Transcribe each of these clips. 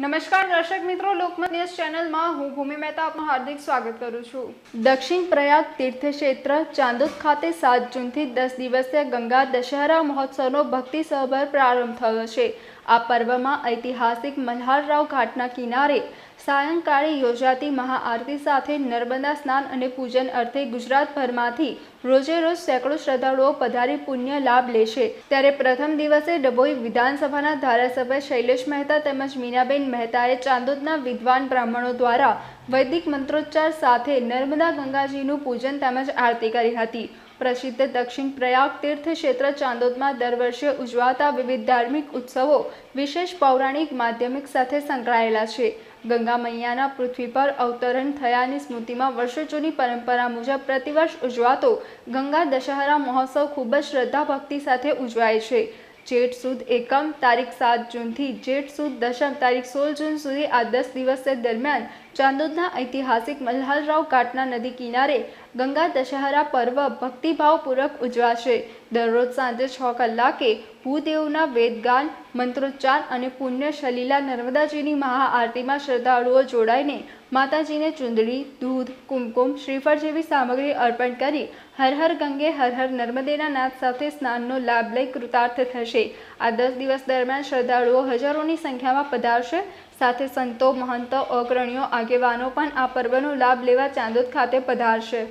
નમસ્કાર દર્શક મિત્રો, લોકમત ન્યૂઝ ચેનલમાં હું ભૂમિ મહેતા આપનું હાર્દિક સ્વાગત કરું છું. દક્ષિણ પ્રયાગ તીર્થક્ષેત્ર ચાંદોદ ખાતે સાત જૂનથી દસ દિવસીય ગંગા દશહરા મહોત્સવનો ભક્તિસભર પ્રારંભ થયો છે. આ પર્વમાં ઐતિહાસિક મલ્હારરાવ ઘાટના કિનારે સાયંકાળે યોજાતી મહાઆરતી સાથે નર્મદા સ્નાન અને પૂજન અર્થે ગુજરાતભરમાંથી રોજે રોજ સેંકડો શ્રદ્ધાળુઓ પધારી પુણ્ય લાભ લેશે. ત્યારે પ્રથમ દિવસે ડભોઈ વિધાનસભાના ધારાસભ્ય શૈલેષ મહેતા તેમજ મીનાબેન મહેતાએ ચાંદોદના વિદ્વાન બ્રાહ્મણો દ્વારા વૈદિક મંત્રોચ્ચાર સાથે નર્મદા ગંગાજીનું પૂજન તેમજ આરતી કરી હતી. પ્રસિદ્ધ દક્ષિણ પ્રયાગ તીર્થ ક્ષેત્ર ચાંદોદમાં દર વર્ષે ઉજવાતા વિવિધ ધાર્મિક ઉત્સવો વિશેષ પૌરાણિક માધ્યમિક સાથે સંકળાયેલા છે. ગંગા મૈયાના પૃથ્વી પર અવતરણ થયાની સ્મૃતિમાં વર્ષો જૂની પરંપરા મુજબ પ્રતિવર્ષ ઉજવાતો ગંગા દશહરા મહોત્સવ ખૂબ જ શ્રદ્ધા ભક્તિ સાથે ઉજવાય છે. જેઠ સુદ એકમ તારીખ સાત જૂનથી જેઠ સુદ દશમ તારીખ સોળ જૂન સુધી આ દસ દિવસ દરમિયાન ચાંદોદના ઐતિહાસિક મલ્હાલરાવ ઘાટના નદી કિનારે ગંગા દશહરા પર્વ ભક્તિભાવપૂર્વક ઉજવાશે. દરરોજ સાંજે છ કલાકે ભૂદેવના વેદગાન, મંત્રોચ્ચાર અને પુણ્ય સલીલા નર્મદાજીની મહાઆરતીમાં શ્રદ્ધાળુઓ જોડાઈને માતાજીને ચુંદડી, દૂધ, કુમકુમ, શ્રીફળ જેવી સામગ્રી અર્પણ કરી હર હર ગંગે, હર હર નર્મદેના નાદ સાથે સ્નાનનો લાભ લઈ કૃતાર્થ થશે. આ દસ દિવસ દરમિયાન શ્રદ્ધાળુઓ હજારોની સંખ્યામાં પધારશે. સાથે સંતો, મહંતો, અગ્રણીઓ, આગેવાનો પણ આ પર્વનો લાભ લેવા ચાંદોદ ખાતે પધારશે.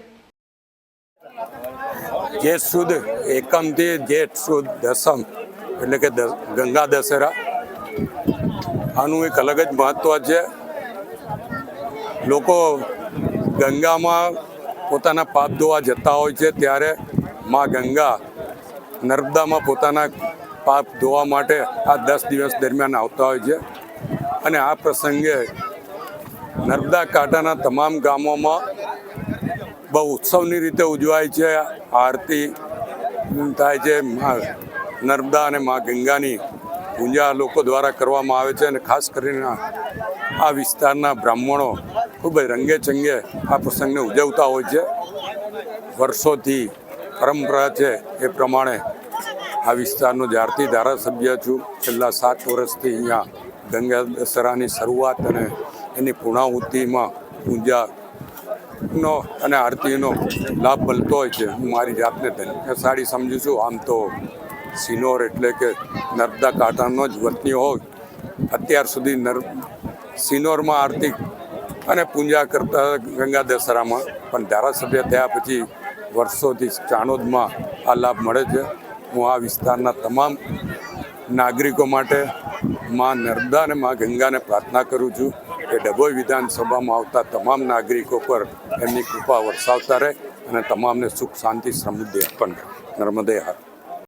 જે સુદ એકમથી જેઠ સુદ દસમ, એટલે કે ગંગા દશેરા, આનું એક અલગ જ મહત્ત્વ છે. લોકો ગંગામાં પોતાના પાપ ધોવા જતા હોય છે, ત્યારે માં ગંગા નર્મદામાં પોતાના પાપ ધોવા માટે આ દસ દિવસ દરમિયાન આવતા હોય છે. અને આ પ્રસંગે નર્મદા કાંઠાના તમામ ગામોમાં બહુ ઉત્સવની રીતે ઉજવાય છે. આરતી થાય છે. નર્મદા અને મા ગંગાની પૂજા લોકો દ્વારા કરવામાં આવે છે અને ખાસ કરીને આ- આ વિસ્તારના બ્રાહ્મણો ખૂબ જ રંગે ચંગે આ પ્રસંગને ઉજવતા હોય છે. વર્ષોથી પરંપરા છે એ પ્રમાણે આ વિસ્તારનો જ્યારથી ધારાસભ્ય છું, છેલ્લા સાત વર્ષથી અહીંયા ગંગા દશરાની શરૂઆત અને એની પૂર્ણાહુતિમાં પૂજા નો અને આરતીનો લાભ મળતો હોય છે. હું મારી જાતને ધન્યશાળી સમજુ છું. આમ તો સિનોર એટલે કે નર્મદા કાંઠાનો જ વતની હોય અત્યાર સુધી નર સિનોરમાં આરતી અને પૂજા કરતા ગંગા દશરામાં પણ ધારાસભ્ય થયા પછી વર્ષોથી ચાણોદમાં આ લાભ મળે છે. હું આ વિસ્તારના તમામ નાગરિકો માટે માં નર્મદા અને માં ગંગાને પ્રાર્થના કરું છું કે ડભોઈ વિધાનસભામાં આવતા તમામ નાગરિકો પર એમની કૃપા વરસાવતા રહે અને તમામને સુખ, શાંતિ, સમૃદ્ધિ અર્પણ કરે. નર્મદે હાર